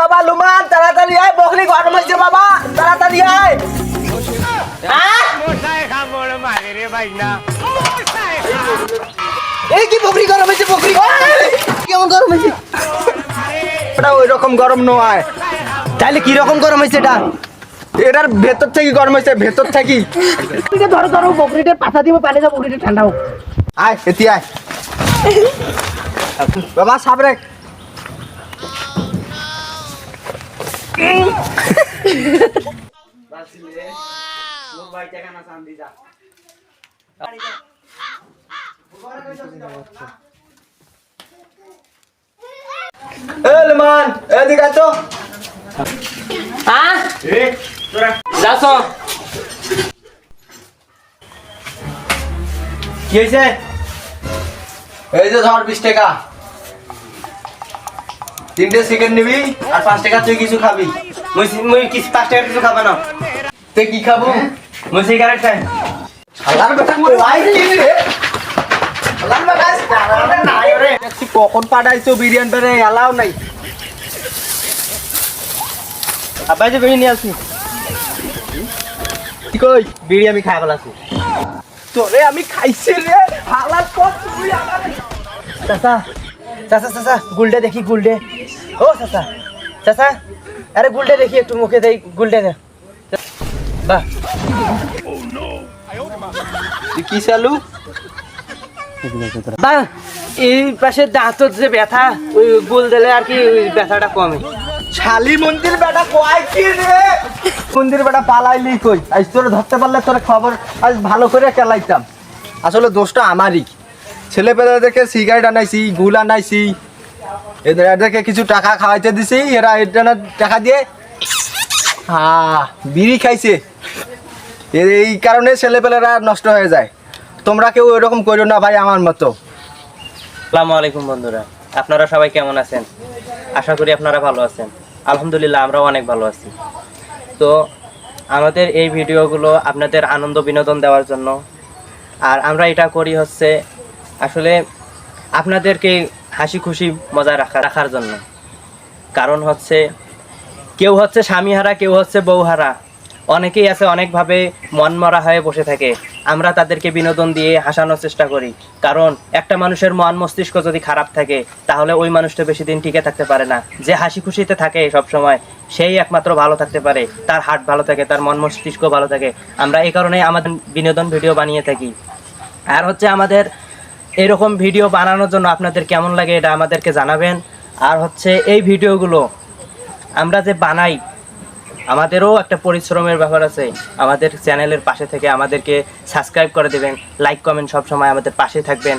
বাবা লুমান তাড়াতাড়ি আয় বকরি গরম হয়েছে বাবা তাড়াতাড়ি আয়। এই কি বকরি গরম হয়েছে বকরি কেমন গরম হয়েছে? এটা ওই রকম গরম নয়। তাহলে কি রকম গরম হয়েছে এটা? এটার ভেতর থেকে গরম হয়েছে ভেতর থেকে। ধরো ধরো বকরিটা পাতা দিব পানি দাও বকরিটা ঠান্ডা হোক। আয় এটি আয়। বাবা সাবরে এলমান এদিকে তো হ্যাঁ? কি হয়েছে? এই যে ধর বিশ টাকা। তিনটে চিকেন নিবি আর পাঁচ টাকা তুই কিছু খাবি। মুই মুই কিছু পাঁচ টাকা কিছু খাবা না। তুই কি খাব? মুই সিগারেট খাই। শালার বেটা কোথায় গেলি রে? শালার বেটা শালার নাই রে। কখন পাঠাইছো বিরিয়ানি এলাও নাই। আব্বাই যে বেরিয়ে নিয়ে আসি। কি কই? বিড়ি আমি খাই পেলাছি তোরে আমি খাইছি রে। হালাত কর তুই আমারে চাচা চাচা চাচা গুলডে দেখি গুলডে ও চাচা চাচা আরে গুলডে দেখি একটু মুখে দেই গুলডে দে। বাহ। কি চালু? বাহ এই পাশে যে ব্যথা ওই গুল দিলে আর কি ব্যথাটা কমে। শালি মন্দির বেটা কয় কি রে? মন্দির বেটা পালাইলি কই? আজ তোরে ধরতে পারলে তোর খবর আজ ভালো করে কেলাইতাম। আসলে দোষটা আমারই। ছেলে পেলেদেরকে সিগারেট আনাইছি গুল আনাইছি এদেরকে কিছু টাকা খাওয়াইতে দিছি, এরা এটা টাকা দিয়ে হ্যাঁ বিড়ি খাইছে। এই কারণে ছেলেপেলেরা নষ্ট হয়ে যায়। তোমরা কেউ এরকম করো না ভাই আমার মতো। আসসালামু আলাইকুম বন্ধুরা, আপনারা সবাই কেমন আছেন? আশা করি আপনারা ভালো আছেন। আলহামদুলিল্লাহ আমরাও অনেক ভালো আছি। তো আমাদের এই ভিডিওগুলো আপনাদের আনন্দ বিনোদন দেওয়ার জন্য। আর আমরা এটা করি হচ্ছে, আসলে আপনাদেরকে হাসি খুশি মজা রাখা রাখার জন্য। কারণ হচ্ছে, কেউ হচ্ছে স্বামীহারা, কেউ হচ্ছে বউহারা। অনেকেই আছে অনেকভাবে মনমরা হয়ে বসে থাকে। আমরা তাদেরকে বিনোদন দিয়ে হাসানোর চেষ্টা করি। কারণ একটা মানুষের মন মস্তিষ্ক যদি খারাপ থাকে, তাহলে ওই মানুষটা বেশি দিন টিকে থাকতে পারে না। যে হাসি খুশিতে থাকে সব সময়, সেই একমাত্র ভালো থাকতে পারে। তার হার্ট ভালো থাকে, তার মন মস্তিষ্ক ভালো থাকে। আমরা এই কারণে আমাদের বিনোদন ভিডিও বানিয়ে থাকি। আর হচ্ছে আমাদের এরকম ভিডিও বানানোর জন্য আপনাদের কেমন লাগে এটা আমাদেরকে জানাবেন। আর হচ্ছে এই ভিডিওগুলো আমরা যে বানাই, আমাদেরও একটা পরিশ্রমের ব্যাপার আছে। আমাদের চ্যানেলের পাশে থেকে আমাদেরকে সাবস্ক্রাইব করে দেবেন লাইক কমেন্ট সবসময় আমাদের পাশে থাকবেন।